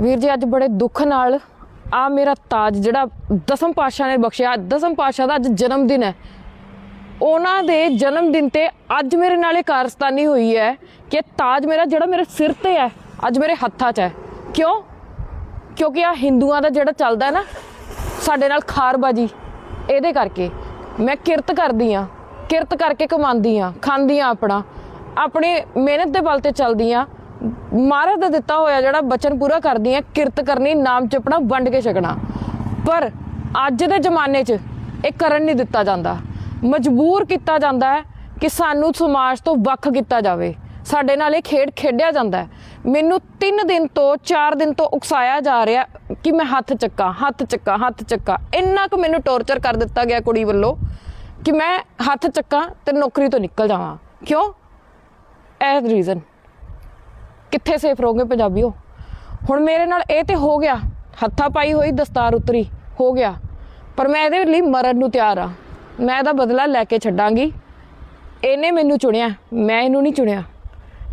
ਵੀਰ ਜੀ, ਅੱਜ ਬੜੇ ਦੁੱਖ ਨਾਲ ਆ ਮੇਰਾ ਤਾਜ ਜਿਹੜਾ ਦਸਮ ਪਾਤਸ਼ਾਹ ਨੇ ਬਖਸ਼ਿਆ ਦਸਮ ਪਾਤਸ਼ਾਹ ਦਾ ਅੱਜ ਜਨਮ ਦਿਨ ਹੈ। ਉਹਨਾਂ ਦੇ ਜਨਮ ਦਿਨ ਤੇ ਅੱਜ ਮੇਰੇ ਨਾਲ ਇਹ ਕਾਰਸਤਾਨੀ ਹੋਈ ਹੈ ਕਿ ਤਾਜ ਮੇਰਾ ਜਿਹੜਾ ਮੇਰੇ ਸਿਰ ਤੇ ਹੈ, ਅੱਜ ਮੇਰੇ ਹੱਥਾਂ 'ਚ ਹੈ। ਕਿਉਂ? ਕਿਉਂਕਿ ਆ ਹਿੰਦੂਆਂ ਦਾ ਜਿਹੜਾ ਚੱਲਦਾ ਨਾ, ਸਾਡੇ ਨਾਲ ਖਾਰਬਾਜੀ, ਇਹਦੇ ਕਰਕੇ। ਮੈਂ ਕਿਰਤ ਕਰਦੀ ਆ ਕਿਰਤ ਕਰਕੇ ਕਮਾਉਂਦੀ ਆ ਖਾਂਦੀ ਆ ਆਪਣਾ, ਆਪਣੇ ਮਿਹਨਤ ਦੇ ਬਲ ਤੇ ਚੱਲਦੀ ਆ ਮਹਾਰਾਜ ਦਾ ਦਿੱਤਾ ਹੋਇਆ ਜਿਹੜਾ ਬਚਨ ਪੂਰਾ ਕਰਦੀ ਹੈ, ਕਿਰਤ ਕਰਨੀ, ਨਾਮ ਜਪਣਾ, ਵੰਡ ਕੇ ਛਕਣਾ। ਪਰ ਅੱਜ ਦੇ ਜ਼ਮਾਨੇ 'ਚ ਇਹ ਕਰਨ ਨਹੀਂ ਦਿੱਤਾ ਜਾਂਦਾ। ਮਜਬੂਰ ਕੀਤਾ ਜਾਂਦਾ ਹੈ ਕਿ ਸਾਨੂੰ ਸਮਾਜ ਤੋਂ ਵੱਖ ਕੀਤਾ ਜਾਵੇ। ਸਾਡੇ ਨਾਲ ਇਹ ਖੇਡ ਖੇਡਿਆ ਜਾਂਦਾ ਹੈ। ਮੈਨੂੰ 3 ਦਿਨ ਤੋਂ 4 ਦਿਨ ਤੋਂ ਉਕਸਾਇਆ ਜਾ ਰਿਹਾ ਕਿ ਮੈਂ ਹੱਥ ਚੱਕਾਂ ਹੱਥ ਚੱਕਾਂ ਹੱਥ ਚੱਕਾਂ। ਇੰਨਾ ਕੁ ਮੈਨੂੰ ਟੌਰਚਰ ਕਰ ਦਿੱਤਾ ਗਿਆ ਕੁੜੀ ਵੱਲੋਂ ਕਿ ਮੈਂ ਹੱਥ ਚੱਕਾਂ ਤੇ ਨੌਕਰੀ ਤੋਂ ਨਿਕਲ ਜਾਵਾਂ। ਕਿਉਂ? ਇਹ ਰੀਜ਼ਨ ਕਿੱਥੇ ਸੇਫ ਰਹੋਗੇ ਪੰਜਾਬੀਓ? ਹੁਣ ਮੇਰੇ ਨਾਲ ਇਹ ਤੇ ਹੋ ਗਿਆ, ਹੱਥਾ ਪਾਈ ਹੋਈ ਦਸਤਾਰ ਉਤਰੀ, ਹੋ ਗਿਆ। ਪਰ ਮੈਂ ਇਹਦੇ ਲਈ ਮਰਨ ਨੂੰ ਤਿਆਰ ਆ। ਮੈਂ ਇਹਦਾ ਬਦਲਾ ਲੈ ਕੇ ਛੱਡਾਂਗੀ। ਇਹਨੇ ਮੈਨੂੰ ਚੁਣਿਆ, ਮੈਂ ਇਹਨੂੰ ਨਹੀਂ ਚੁਣਿਆ।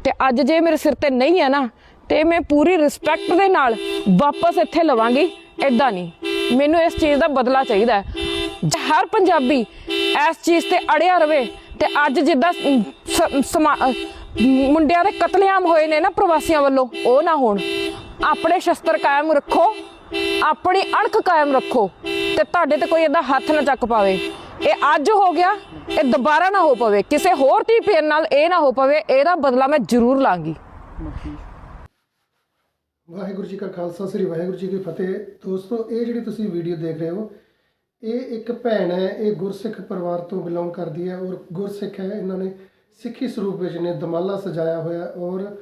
ਤੇ ਅੱਜ ਜੇ ਮੇਰੇ ਸਿਰ ਤੇ ਨਹੀਂ ਹੈ ਨਾ, ਤੇ ਮੈਂ ਪੂਰੀ ਰਿਸਪੈਕਟ ਦੇ ਨਾਲ ਵਾਪਸ ਇੱਥੇ ਲਵਾਂਗੀ ਐਦਾਂ ਨਹੀਂ। ਮੈਨੂੰ ਇਸ ਚੀਜ਼ ਦਾ ਬਦਲਾ ਚਾਹੀਦਾ ਹੈ। ਹਰ ਪੰਜਾਬੀ ਇਸ ਚੀਜ਼ ਤੇ ਅੜਿਆ ਰਵੇ, ਤੇ ਅੱਜ ਜਿੱਦਾਂ ਸਮਾ- ਮੁੰਡਿਆਂ ਦੇ ਕਤਲੇਆਮ ਹੋਏ ਨੇ ਨਾ ਪ੍ਰਵਾਸੀਆਂ ਵੱਲੋਂ, ਉਹ ਨਾ ਹੋਣ। ਆਪਣੇ ਸ਼ਸਤਰ ਕਾਇਮ ਰੱਖੋ, ਆਪਣੀ ਅਣਖ ਕਾਇਮ ਰੱਖੋ ਤੇ ਤੁਹਾਡੇ ਤੇ ਕੋਈ ਇਹਦਾ ਹੱਥ ਨਾ ਚੱਕ ਪਾਵੇ। ਇਹ ਅੱਜ ਹੋ ਗਿਆ, ਇਹ ਦੁਬਾਰਾ ਨਾ ਹੋ ਪਵੇ। ਕਿਸੇ ਹੋਰ ਧੀ ਭੈਣ ਨਾਲ ਇਹ ਨਾ ਹੋ ਪਵੇ, ਇਹਦਾ ਬਦਲਾ ਮੈਂ ਜ਼ਰੂਰ ਲਾਂਗੀ। ਵਾਹਿਗੁਰੂ ਜੀ ਕਾ ਖਾਲਸਾ, ਸ੍ਰੀ ਵਾਹਿਗੁਰੂ ਜੀ ਕੀ ਫਤਿਹ। ਦੋਸਤੋ, ਇਹ ਜਿਹੜੀ ਤੁਸੀਂ ਵੀਡੀਓ ਦੇਖ ਰਹੇ ਹੋ, ਇਹ ਇੱਕ ਭੈਣ ਹੈ, ਇਹ ਗੁਰਸਿੱਖ ਪਰਿਵਾਰ ਤੋਂ ਬਿਲੋਂਗ ਕਰਦੀ ਹੈ ਔਰ ਗੁਰਸਿੱਖ ਹੈ, ਇਹਨਾਂ ਨੇ ਸਿੱਖੀ ਸਰੂਪ ਵਿੱਚ ਨੇ ਦਮਾਲਾ ਸਜਾਇਆ ਹੋਇਆ ਔਰ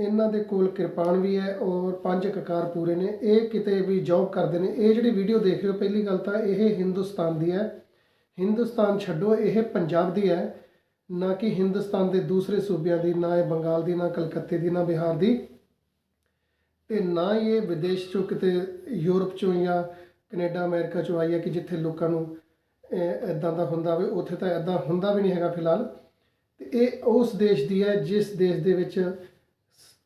ਇਹਨਾਂ ਦੇ ਕੋਲ ਕਿਰਪਾਨ ਵੀ ਹੈ ਔਰ ਪੰਜ ਕਕਾਰ ਪੂਰੇ ਨੇ। ਇਹ ਕਿਤੇ ਵੀ ਜੌਬ ਕਰਦੇ ਨੇ। ਇਹ ਜਿਹੜੀ ਵੀਡੀਓ ਦੇਖ ਰਹੇ ਹੋ ਪਹਿਲੀ ਗੱਲ ਤਾਂ ਇਹ ਹਿੰਦੁਸਤਾਨ ਦੀ ਹੈ। ਹਿੰਦੁਸਤਾਨ ਛੱਡੋ, ਇਹ ਪੰਜਾਬ ਦੀ ਹੈ। ਨਾ ਕਿ ਹਿੰਦੁਸਤਾਨ ਦੇ ਦੂਸਰੇ ਸੂਬਿਆਂ ਦੀ, ਨਾ ਇਹ ਬੰਗਾਲ ਦੀ, ਨਾ ਕਲਕੱਤੇ ਦੀ, ਨਾ ਬਿਹਾਰ ਦੀ। ਤੇ ਨਾ ਹੀ ਇਹ ਵਿਦੇਸ਼ ਚੋਂ ਕਿਤੇ ਯੂਰਪ ਚੋਂ ਜਾਂ ਕੈਨੇਡਾ, ਅਮਰੀਕਾ ਚੋਂ ਆਈ ਹੈ ਕਿ ਜਿੱਥੇ ਲੋਕਾਂ ਨੂੰ ਇਦਾਂ ਦਾ ਹੁੰਦਾ ਹੋਵੇ, ਉੱਥੇ ਤਾਂ ਇਦਾਂ ਹੁੰਦਾ ਵੀ ਨਹੀਂ ਹੈਗਾ ਫਿਲਹਾਲ। ਤੇ ਇਹ ਉਸ ਦੇਸ਼ ਦੀ ਹੈ, ਜਿਸ ਦੇਸ਼ ਦੇ ਵਿੱਚ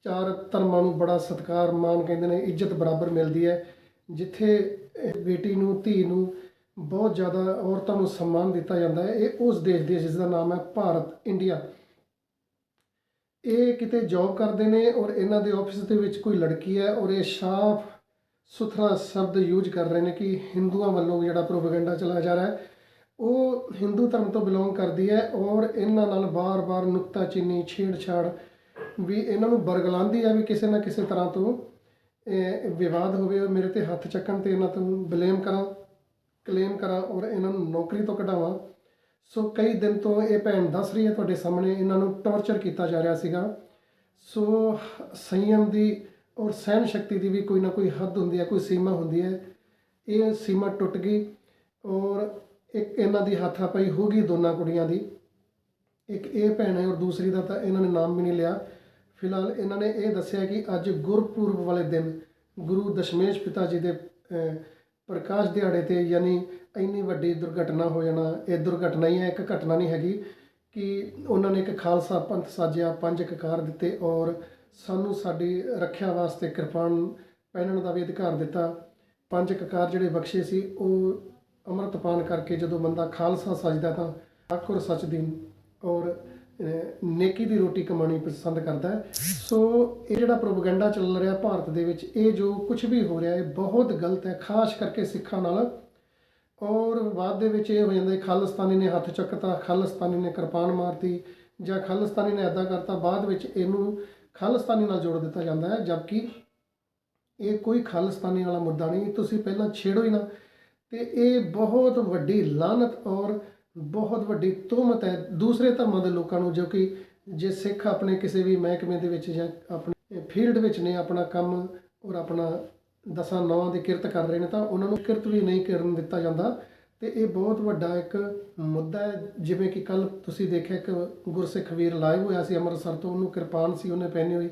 ਚਾਰ ਧਰਮਾਂ ਨੂੰ ਬੜਾ ਸਤਿਕਾਰ, ਮਾਨ ਕਹਿੰਦੇ ਨੇ, ਇੱਜ਼ਤ ਬਰਾਬਰ ਮਿਲਦੀ ਹੈ, ਜਿੱਥੇ ਬੇਟੀ ਨੂੰ, ਧੀ ਨੂੰ ਬਹੁਤ ਜ਼ਿਆਦਾ ਔਰਤਾਂ ਨੂੰ ਸਨਮਾਨ ਦਿੱਤਾ ਜਾਂਦਾ ਹੈ, ਇਹ ਉਸ ਦੇਸ਼ ਦੀ ਹੈ ਜਿਸ ਦਾ ਨਾਮ ਹੈ ਭਾਰਤ, ਇੰਡੀਆ। ਇਹ ਕਿਤੇ ਜੌਬ ਕਰਦੇ ਨੇ ਔਰ ਇਹਨਾਂ ਦੇ ਆਫਿਸ ਦੇ ਵਿੱਚ ਕੋਈ ਲੜਕੀ ਹੈ ਔਰ ਇਹ ਸਾਫ਼ ਸੁਥਰਾ ਸ਼ਬਦ ਯੂਜ਼ ਕਰ ਰਹੇ ਨੇ ਕਿ ਹਿੰਦੂਆਂ ਵੱਲੋਂ ਜਿਹੜਾ ਪ੍ਰੋਪਗੈਂਡਾ ਚਲਾਇਆ ਜਾ ਰਿਹਾ ਹੈ ਉਹ ਹਿੰਦੂ ਧਰਮ ਤੋਂ ਬਿਲੋਂਗ ਕਰਦੀ ਹੈ ਔਰ ਇਹਨਾਂ ਨਾਲ ਬਾਰ-ਬਾਰ ਨੁਕਤਾਚੀਨੀ ਛੇੜਛਾੜ ਵੀ ਇਹਨਾਂ ਨੂੰ ਬਰਗਲਾਉਂਦੀ ਹੈ ਵੀ ਕਿਸੇ ਨਾ ਕਿਸੇ ਤਰ੍ਹਾਂ ਤੋਂ ਵਿਵਾਦ ਹੋਵੇ ਔਰ ਮੇਰੇ ਤੇ ਹੱਥ ਚੱਕਣ ਤੇ ਇਹਨਾਂ ਤੋਂ ਬਲੇਮ ਕਰਾਂ, ਕਲੇਮ ਕਰਾਂ ਔਰ ਇਹਨਾਂ ਨੂੰ ਨੌਕਰੀ ਤੋਂ ਕਢਾਵਾਂ। ਸੋ ਕਈ ਦਿਨ ਤੋਂ ਇਹ ਭੈਣ ਦੱਸ ਰਹੀ ਹੈ ਤੁਹਾਡੇ ਸਾਹਮਣੇ, ਇਹਨਾਂ ਨੂੰ ਟੌਰਚਰ ਕੀਤਾ ਜਾ ਰਿਹਾ ਸੀਗਾ। ਸੋ ਸੰਯਮ ਦੀ ਔਰ ਸਹਿਣ ਸ਼ਕਤੀ ਦੀ ਵੀ ਕੋਈ ਨਾ ਕੋਈ ਹੱਦ ਹੁੰਦੀ ਹੈ, ਕੋਈ ਸੀਮਾ ਹੁੰਦੀ ਹੈ। ਇਹ ਸੀਮਾ ਟੁੱਟ ਗਈ ਔਰ ਇੱਕ ਇਹਨਾਂ ਦੀ ਹੱਥਾ ਪਈ ਹੋ ਗਈ ਦੋਨਾਂ ਕੁੜੀਆਂ ਦੀ। ਇੱਕ ਇਹ ਭੈਣ ਹੈ ਔਰ ਦੂਸਰੀ ਦਾ ਤਾਂ ਇਹਨਾਂ ਨੇ ਨਾਮ ਵੀ ਨਹੀਂ ਲਿਆ। ਫਿਲਹਾਲ ਇਹਨਾਂ ਨੇ ਇਹ ਦੱਸਿਆ ਕਿ ਅੱਜ ਗੁਰਪੁਰਬ ਵਾਲੇ ਦਿਨ ਗੁਰੂ ਦਸ਼ਮੇਸ਼ ਪਿਤਾ ਜੀ ਦੇ ਪ੍ਰਕਾਸ਼ ਦਿਹਾੜੇ ਤੇ ਯਾਨੀ ਇੰਨੀ ਵੱਡੀ ਦੁਰਘਟਨਾ ਹੋ ਜਾਣਾ, ਇਹ ਦੁਰਘਟਨਾ ਹੀ ਹੈ, ਇੱਕ ਘਟਨਾ ਨਹੀਂ ਹੈਗੀ ਕਿ ਉਹਨਾਂ ਨੇ ਇੱਕ ਖਾਲਸਾ ਪੰਥ ਸਾਜਿਆ, ਪੰਜ ਕਕਾਰ ਦਿੱਤੇ ਔਰ ਸਾਨੂੰ ਸਾਡੀ ਰੱਖਿਆ ਵਾਸਤੇ ਕਿਰਪਾਨ ਪਹਿਨਣ ਦਾ ਵੀ ਅਧਿਕਾਰ ਦਿੱਤਾ। ਪੰਜ ਕਕਾਰ ਜਿਹੜੇ ਬਖਸ਼ੇ ਸੀ, ਉਹ ਅੰਮ੍ਰਿਤ ਅੰਮ੍ਰਿਤਪਾਨ ਕਰਕੇ ਜਦੋਂ ਬੰਦਾ ਖਾਲਸਾ ਸਜਦਾ ਤਾਂ ਆਖਰ ਸੱਚ ਦੀ ਔਰ ਨੇਕੀ ਦੀ ਰੋਟੀ ਕਮਾਣੀ ਪਸੰਦ ਕਰਦਾ ਸੋ ਇਹ ਜਿਹੜਾ ਪ੍ਰੋਪਗੈਂਡਾ ਚੱਲ ਰਿਹਾ ਭਾਰਤ ਦੇ ਵਿੱਚ, ਇਹ ਜੋ ਕੁਝ ਵੀ ਹੋ ਰਿਹਾ ਹੈ ਬਹੁਤ ਗਲਤ ਹੈ, ਖਾਸ ਕਰਕੇ ਸਿੱਖਾਂ ਨਾਲ। ਔਰ ਬਾਅਦ ਦੇ ਵਿੱਚ ਇਹ ਹੋ ਜਾਂਦਾ ਹੈ, ਖਾਲਿਸਤਾਨੀ ਨੇ ਹੱਥ ਚੱਕਤਾ, ਖਾਲਿਸਤਾਨੀ ਨੇ ਕਿਰਪਾਨ ਮਾਰਤੀ ਜਾਂ ਖਾਲਿਸਤਾਨੀ ਨੇ ਐਦਾਂ ਕਰਤਾ, ਬਾਅਦ ਵਿੱਚ ਇਹਨੂੰ ਖਾਲਿਸਤਾਨੀ ਨਾਲ ਜੋੜ ਦਿੱਤਾ ਜਾਂਦਾ ਹੈ। ਜਦਕਿ ਇਹ ਕੋਈ ਖਾਲਿਸਤਾਨੀ ਵਾਲਾ ਮੁੱਦਾ ਨਹੀਂ, ਤੁਸੀਂ ਪਹਿਲਾਂ ਛੇੜੋ ਹੀ ਨਾ। ਤੇ ਇਹ ਬਹੁਤ ਵੱਡੀ ਲਾਨਤ ਔਰ ਬਹੁਤ ਵੱਡੀ ਤੁਹਮਤ ਹੈ ਦੂਸਰੇ ਧਰਮਾਂ ਦੇ ਲੋਕਾਂ ਨੂੰ, ਜੋ ਕਿ ਜੇ ਸਿੱਖ ਆਪਣੇ ਕਿਸੇ ਵੀ ਮਹਿਕਮੇ ਦੇ ਵਿੱਚ ਜਾਂ ਆਪਣੇ ਫੀਲਡ ਵਿੱਚ ਨੇ, ਆਪਣਾ ਕੰਮ ਔਰ ਆਪਣਾ ਦਸਾਂ ਨੌਂ ਦੀ ਕਿਰਤ ਕਰ ਰਹੇ ਨੇ, ਤਾਂ ਉਹਨਾਂ ਨੂੰ ਕਿਰਤ ਵੀ ਨਹੀਂ ਕਰਨ ਦਿੱਤਾ ਜਾਂਦਾ। ਤੇ ਇਹ ਬਹੁਤ ਵੱਡਾ ਇੱਕ ਮੁੱਦਾ ਹੈ, ਜਿਵੇਂ ਕਿ ਕੱਲ ਤੁਸੀਂ ਦੇਖਿਆ ਇੱਕ ਗੁਰਸਿੱਖ ਵੀਰ ਲਾਈਵ ਹੋਇਆ ਸੀ ਅੰਮ੍ਰਿਤਸਰ ਤੋਂ, ਉਹਨੂੰ ਕਿਰਪਾਨ ਸੀ, ਉਹਨੇ ਪਹਿਨੀ ਹੋਈ,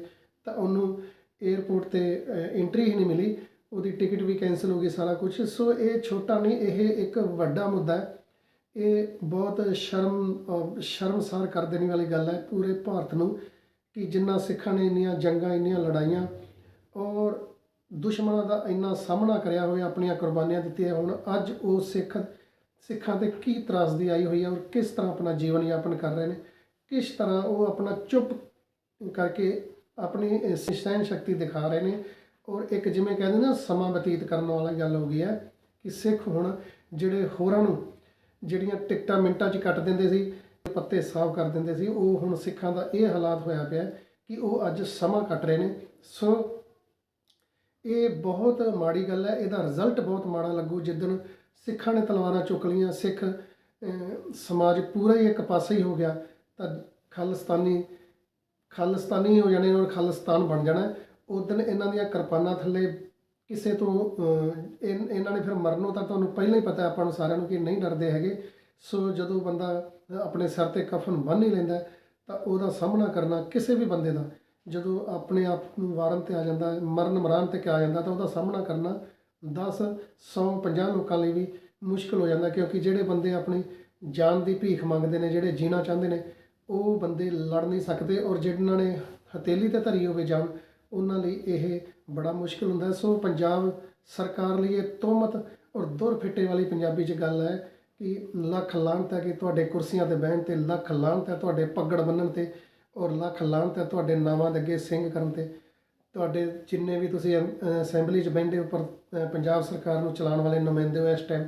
ਤਾਂ ਉਹਨੂੰ 에ਅਰਪੋਰਟ ਤੇ ਐਂਟਰੀ ਹੀ ਨਹੀਂ ਮਿਲੀ। ਉਹਦੀ ਟਿਕਟ ਵੀ ਕੈਨਸਲ ਹੋ ਗਈ ਸਾਰਾ ਕੁਝ ਸੋ ਇਹ ਛੋਟਾ ਨਹੀਂ, ਇਹ ਇੱਕ ਵੱਡਾ ਮੁੱਦਾ ਹੈ। ਇਹ ਬਹੁਤ ਸ਼ਰਮ ਸ਼ਰਮਸਾਰ ਕਰ ਦੇਣ ਵਾਲੀ ਗੱਲ ਹੈ ਪੂਰੇ ਭਾਰਤ ਨੂੰ ਕਿ ਜਿੰਨਾ ਸਿੱਖਾਂ ਨੇ ਇੰਨੀਆਂ ਜੰਗਾਂ, ਇੰਨੀਆਂ ਲੜਾਈਆਂ ਔਰ ਦੁਸ਼ਮਣਾਂ ਦਾ ਇੰਨਾ ਸਾਹਮਣਾ ਕਰਿਆ ਹੋਇਆ, ਆਪਣੀਆਂ ਕੁਰਬਾਨੀਆਂ ਦਿੱਤੀਆਂ ਹੁਣ ਅੱਜ ਉਹ ਸਿੱਖ, ਸਿੱਖਾਂ ਤੇ ਕੀ ਤਰਾਸਦੀ ਆਈ ਹੋਈ ਹੈ ਔਰ ਕਿਸ ਤਰ੍ਹਾਂ ਆਪਣਾ ਜੀਵਨ ਯਾਪਨ ਕਰ ਰਹੇ ਨੇ? ਕਿਸ ਤਰ੍ਹਾਂ ਉਹ ਆਪਣਾ ਚੁੱਪ ਕਰਕੇ ਆਪਣੀ ਸਹਿਣ ਸ਼ਕਤੀ ਦਿਖਾ ਰਹੇ ਨੇ? ਔਰ ਇੱਕ ਜਿਵੇਂ ਕਹਿੰਦੇ ਨਾ ਸਮਾਂ ਬਤੀਤ ਕਰਨ ਵਾਲੀ ਗੱਲ ਹੋ ਗਈ ਹੈ ਕਿ ਸਿੱਖ ਹੁਣ ਜਿਹੜੇ ਹੋਰਾਂ ਨੂੰ ਜਿਹੜੀਆਂ ਟਿਕਟਾਂ ਮਿੰਟਾਂ 'ਚ ਕੱਟ ਦਿੰਦੇ ਸੀ, ਪੱਤੇ ਸਾਫ਼ ਕਰ ਦਿੰਦੇ ਸੀ, ਉਹ ਹੁਣ ਸਿੱਖਾਂ ਦਾ ਇਹ ਹਾਲਾਤ ਹੋਇਆ ਪਿਆ ਕਿ ਉਹ ਅੱਜ ਸਮਾਂ ਕੱਟ ਰਹੇ ਨੇ। ਸੋ ਇਹ ਬਹੁਤ ਮਾੜੀ ਗੱਲ ਹੈ, ਇਹਦਾ ਰਿਜ਼ਲਟ ਬਹੁਤ ਮਾੜਾ ਲੱਗੂ। ਜਿੱਦਣ ਸਿੱਖਾਂ ਨੇ ਤਲਵਾਰਾਂ ਚੁੱਕ ਲਈਆਂ, ਸਿੱਖ ਸਮਾਜ ਪੂਰਾ ਹੀ ਇੱਕ ਪਾਸੇ ਹੀ ਹੋ ਗਿਆ, ਤਾਂ ਖਾਲਿਸਤਾਨੀ ਖਾਲਿਸਤਾਨੀ ਹੋ ਜਾਣੇ ਔਰ ਖਾਲਿਸਤਾਨ ਬਣ ਜਾਣਾ। ਉਦੋਂ ਇਹਨਾਂ ਦੀਆਂ ਕਿਰਪਾਨਾਂ ਥੱਲੇ ਕਿਸੇ ਤੋਂ ਅਹ, ਇਹਨਾਂ ਨੇ ਫਿਰ ਮਰਨੋਂ ਤਾਂ ਤੁਹਾਨੂੰ ਪਹਿਲਾਂ ਹੀ ਪਤਾ ਆਪਾਂ ਨੂੰ ਸਾਰਿਆਂ ਨੂੰ ਕਿ ਨਹੀਂ ਡਰਦੇ ਹੈਗੇ। ਸੋ ਜਦੋਂ ਬੰਦਾ ਆਪਣੇ ਸਿਰ ਤੇ ਕਫਨ ਬੰਨ੍ਹ ਹੀ ਲੈਂਦਾ ਤਾਂ ਉਹਦਾ ਸਾਹਮਣਾ ਕਰਨਾ ਕਿਸੇ ਵੀ ਬੰਦੇ ਦਾ। ਜਦੋਂ ਆਪਣੇ ਆਪ ਨੂੰ ਵਾਰਨ ਤੇ ਆ ਜਾਂਦਾ ਮਰਨ ਮਰਾਨ ਤੇ ਆ ਜਾਂਦਾ ਤਾਂ ਉਹਦਾ ਸਾਹਮਣਾ ਕਰਨਾ 10 100 50 ਲੋਕਾਂ ਲਈ ਵੀ ਮੁਸ਼ਕਲ ਹੋ ਜਾਂਦਾ ਕਿਉਂਕਿ ਜਿਹੜੇ ਬੰਦੇ ਆਪਣੀ ਜਾਨ ਦੀ ਭੀਖ ਮੰਗਦੇ ਨੇ ਜਿਹੜੇ ਜੀਣਾ ਚਾਹੁੰਦੇ ਨੇ ਉਹ ਬੰਦੇ ਲੜ ਨਹੀਂ ਸਕਦੇ ਔਰ ਜਿਨ੍ਹਾਂ ਨੇ ਹਥੇਲੀ ਤੇ ਧਰੀ ਹੋਵੇ ਜਾਨ ਉਹਨਾਂ ਲਈ ਇਹ ਬੜਾ ਮੁਸ਼ਕਲ ਹੁੰਦਾ ਸੋ ਪੰਜਾਬ ਸਰਕਾਰ ਲਈ ਇਹ ਤੋਮਤ ਔਰ ਦੁਰ ਫਿੱਟੇ ਵਾਲੀ ਪੰਜਾਬੀ 'ਚ ਗੱਲ ਹੈ ਕਿ ਲੱਖ ਲਾਹਨਤ ਹੈ ਕਿ ਤੁਹਾਡੇ ਕੁਰਸੀਆਂ ਤੇ ਬਹਿਣ ਤੇ ਲੱਖ ਲਾਹਨਤ ਹੈ ਤੁਹਾਡੇ ਪੱਗੜ ਬੰਨਣ ਤੇ ਔਰ ਲੱਖ ਲਾਹਨਤ ਹੈ ਤੁਹਾਡੇ ਨਾਵਾਂ ਦੇ ਅੱਗੇ ਸਿੰਘ ਕਰਨ ਤੇ। ਤੁਹਾਡੇ ਜਿੰਨੇ ਵੀ ਤੁਸੀਂ ਅਸੈਂਬਲੀ 'ਚ ਬੈਠੇ ਉੱਪਰ ਅ, ਪੰਜਾਬ ਸਰਕਾਰ ਨੂੰ ਚਲਾਉਣ ਵਾਲੇ ਨੁਮਾਇੰਦੇ ਹੋ ਇਸ ਟਾਈਮ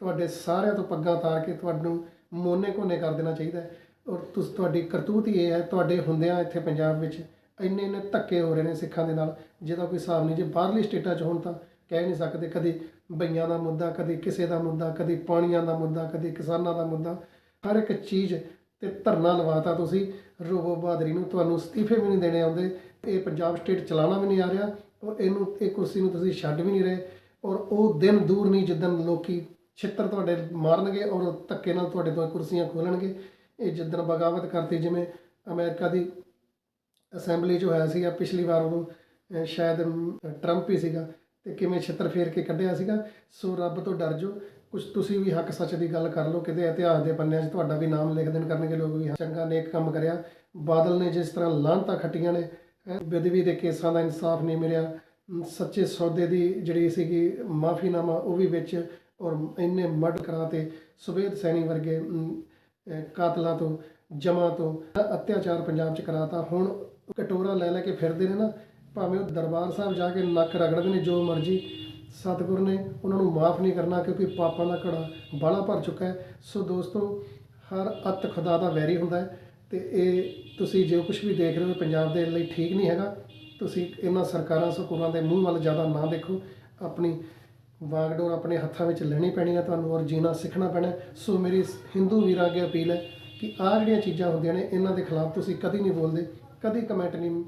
ਤੁਹਾਡੇ ਸਾਰਿਆਂ ਤੋਂ ਪੱਗਾਂ ਤਾਰ ਕੇ ਤੁਹਾਨੂੰ ਮੋਨੇ ਕੋਨੇ ਕਰ ਦੇਣਾ ਚਾਹੀਦਾ ਔਰ ਤੁਸੀਂ ਤੁਹਾਡੀ ਕਰਤੂਤ ਹੀ ਇਹ ਹੈ ਤੁਹਾਡੇ ਹੁੰਦਿਆਂ ਇੱਥੇ ਪੰਜਾਬ ਵਿੱਚ ਇੰਨੇ ਇੰਨੇ ਧੱਕੇ ਹੋ ਰਹੇ ਨੇ ਸਿੱਖਾਂ ਦੇ ਨਾਲ ਜਿਹਦਾ ਕੋਈ ਹਿਸਾਬ ਨਹੀਂ, ਜੇ ਬਾਹਰਲੀ ਸਟੇਟਾਂ 'ਚ ਹੋਣ ਤਾਂ ਕਹਿ ਨਹੀਂ ਸਕਦੇ ਕਦੇ ਬਈਆਂ ਦਾ ਮੁੱਦਾ, ਕਦੇ ਕਿਸੇ ਦਾ ਮੁੱਦਾ, ਕਦੇ ਪਾਣੀਆਂ ਦਾ ਮੁੱਦਾ, ਕਦੇ ਕਿਸਾਨਾਂ ਦਾ ਮੁੱਦਾ। ਹਰ ਇੱਕ ਚੀਜ਼ ਤੇ ਧਰਨਾ ਲਵਾਤਾ ਤੁਸੀਂ ਰੋਬੋ ਬਹਾਦਰੀ ਨੂੰ, ਤੁਹਾਨੂੰ ਅਸਤੀਫੇ ਵੀ ਨਹੀਂ ਦੇਣੇ ਆਉਂਦੇ, ਇਹ ਪੰਜਾਬ ਸਟੇਟ ਚਲਾਉਣਾ ਵੀ ਨਹੀਂ ਆ ਰਿਹਾ ਔਰ ਇਹਨੂੰ, ਇਹ ਕੁਰਸੀ ਨੂੰ ਤੁਸੀਂ ਛੱਡ ਵੀ ਨਹੀਂ ਰਹੇ ਔਰ ਉਹ ਦਿਨ ਦੂਰ ਨਹੀਂ ਜਿੱਦਣ ਲੋਕੀ ਛਿੱਤਰ ਤੁਹਾਡੇ ਮਾਰਨਗੇ ਔਰ ਧੱਕੇ ਨਾਲ ਤੁਹਾਡੇ ਤੋਂ ਕੁਰਸੀਆਂ ਖੋਲਣਗੇ। ਇਹ ਜਿੱਦਣ ਬਗਾਵਤ ਕਰਤੀ, ਜਿਵੇਂ ਅਮਰੀਕਾ ਦੀ ਅਸੈਂਬਲੀ 'ਚ ਹੋਇਆ ਸੀਗਾ ਪਿਛਲੀ ਵਾਰ ਉਦੋਂ ਸ਼ਾਇਦ ਟਰੰਪ ਹੀ ਸੀਗਾ ਤੇ ਕਿਵੇਂ ਛਿੱਤਰ ਫੇਰ ਕੇ ਕੱਢਿਆ ਸੀਗਾ। ਸੋ ਰੱਬ ਤੋਂ ਡਰ ਜੋ ਕੁਝ ਤੁਸੀਂ ਵੀ ਹੱਕ ਸੱਚ ਦੀ ਗੱਲ ਕਰ ਲਓ ਕਿਤੇ ਇਤਿਹਾਸ ਦੇ ਪੰਨਿਆਂ 'ਚ ਤੁਹਾਡਾ ਵੀ ਨਾਮ ਲਿਖ ਦੇਣ ਕਰਨਗੇ ਲੋਕ ਵੀ ਹਾਂ, ਚੰਗਾ ਨੇਕ ਕੰਮ ਕਰਿਆ। ਬਾਦਲ ਨੇ ਜਿਸ ਤਰ੍ਹਾਂ ਲਾਹਨਤਾਂ ਖੱਟੀਆਂ ਨੇ ਹੈਂ, ਦੇ ਕੇਸਾਂ ਦਾ ਇਨਸਾਫ ਨਹੀਂ ਮਿਲਿਆ ਸੱਚੇ ਸੌਦੇ ਦੀ ਜਿਹੜੀ ਸੀਗੀ ਮਾਫੀਨਾਮਾ ਉਹ ਵੀ ਵਿੱਚ ਔਰ ਇੰਨੇ ਮਰਡ ਕਰਾਤੇ ਸੁਬੇਦ ਸੈਣੀ ਵਰਗੇ ਕਾਤਲਾਂ ਤੋਂ ਜਮਾ ਤੋਂ ਅਤਿਆਚਾਰ ਪੰਜਾਬ 'ਚ ਕਰਾਤਾ ਹੁਣ ਕਟੋਰਾ ਲੈ ਲੈ ਕੇ ਫਿਰਦੇ ਨੇ ਨਾ, ਭਾਵੇਂ ਉਹ ਦਰਬਾਰ ਸਾਹਿਬ ਜਾ ਕੇ ਨੱਕ ਰਗੜਦੇ ਨੇ, ਜੋ ਮਰਜ਼ੀ ਸਤਿਗੁਰ ਨੇ ਉਹਨਾਂ ਨੂੰ ਮਾਫ ਨਹੀਂ ਕਰਨਾ, ਕਿਉਂਕਿ ਪਾਪਾਂ ਦਾ ਘੜਾ ਬਾਲਾ ਭਰ ਚੁੱਕਾ ਹੈ। ਸੋ ਦੋਸਤੋ, ਹਰ ਅਤ ਖੁਦਾ ਦਾ ਵੈਰੀ ਹੁੰਦਾ ਹੈ ਤੇ ਇਹ ਤੁਸੀਂ ਜੋ ਕੁਝ ਵੀ ਦੇਖ ਰਹੇ ਹੋ ਪੰਜਾਬ ਦੇ ਲਈ ਠੀਕ ਨਹੀਂ ਹੈਗਾ। ਤੁਸੀਂ ਇਹਨਾਂ ਸਰਕਾਰਾਂ ਸਕੂਲਾਂ ਦੇ ਮੂੰਹ ਵੱਲ ਜ਼ਿਆਦਾ ਨਾ ਦੇਖੋ। ਆਪਣੀ ਵਾਗਡੋਰ ਆਪਣੇ ਹੱਥਾਂ ਵਿੱਚ ਲੈਣੀ ਪੈਣੀ ਹੈ ਤੁਹਾਨੂੰ ਔਰ ਜੀਣਾ ਸਿੱਖਣਾ ਪੈਣਾ ਸੋ ਮੇਰੀ ਹਿੰਦੂ ਵੀਰਾਂ ਅੱਗੇ ਅਪੀਲ ਹੈ ਕਿ ਆਹ ਜਿਹੜੀਆਂ ਚੀਜ਼ਾਂ ਹੁੰਦੀਆਂ ਨੇ, ਇਹਨਾਂ ਦੇ ਖਿਲਾਫ ਤੁਸੀਂ ਕਦੀ ਨਹੀਂ ਬੋਲਦੇ। ਕਦੇ ਕਮੈਂਟ ਨਹੀਂ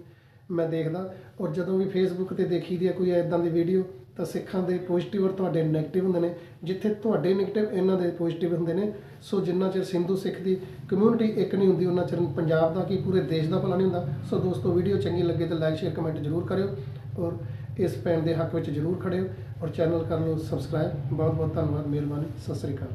ਮੈਂ ਦੇਖਦਾ। ਔਰ ਜਦੋਂ ਵੀ ਫੇਸਬੁੱਕ ਤੇ ਦੇਖੀਦੀ ਹੈ ਕੋਈ ਐਦਾਂ ਦੀ ਵੀਡੀਓ ਤਾਂ ਸਿੱਖਾਂ ਦੇ ਪੋਜ਼ਿਟਿਵ ਔਰ ਤੁਹਾਡੇ ਨੈਗੇਟਿਵ ਹੁੰਦੇ ਨੇ। ਜਿੱਥੇ ਤੁਹਾਡੇ ਨੈਗੇਟਿਵ ਇਹਨਾਂ ਦੇ ਪੋਜ਼ਿਟਿਵ ਹੁੰਦੇ ਨੇ। ਸੋ ਜਿੰਨਾ ਚਿਰ ਸਿੰਧੂ ਸਿੱਖ ਦੀ ਕਮਿਊਨਿਟੀ ਇੱਕ ਨਹੀਂ ਹੁੰਦੀ, ਉਹਨਾਂ ਚਿਰ ਪੰਜਾਬ ਦਾ ਕੀ ਪੂਰੇ ਦੇਸ਼ ਦਾ ਭਲਾ ਨਹੀਂ ਹੁੰਦਾ। ਸੋ ਦੋਸਤੋ ਵੀਡੀਓ ਚੰਗੀ ਲੱਗੇ ਤਾਂ ਲਾਈਕ ਸ਼ੇਅਰ ਕਮੈਂਟ ਜ਼ਰੂਰ ਕਰਿਓ। ਔਰ ਇਸ ਪੈਣ ਦੇ ਹੱਕ ਵਿੱਚ ਜ਼ਰੂਰ ਖੜਿਓ। ਔਰ ਚੈਨਲ ਕਰ ਲਓ ਸਬਸਕ੍ਰਾਈਬ ਬਹੁਤ ਬਹੁਤ ਧੰਨਵਾਦ, ਮਿਹਰਬਾਨੀ। ਸਤਿ ਸ੍ਰੀ ਅਕਾਲ।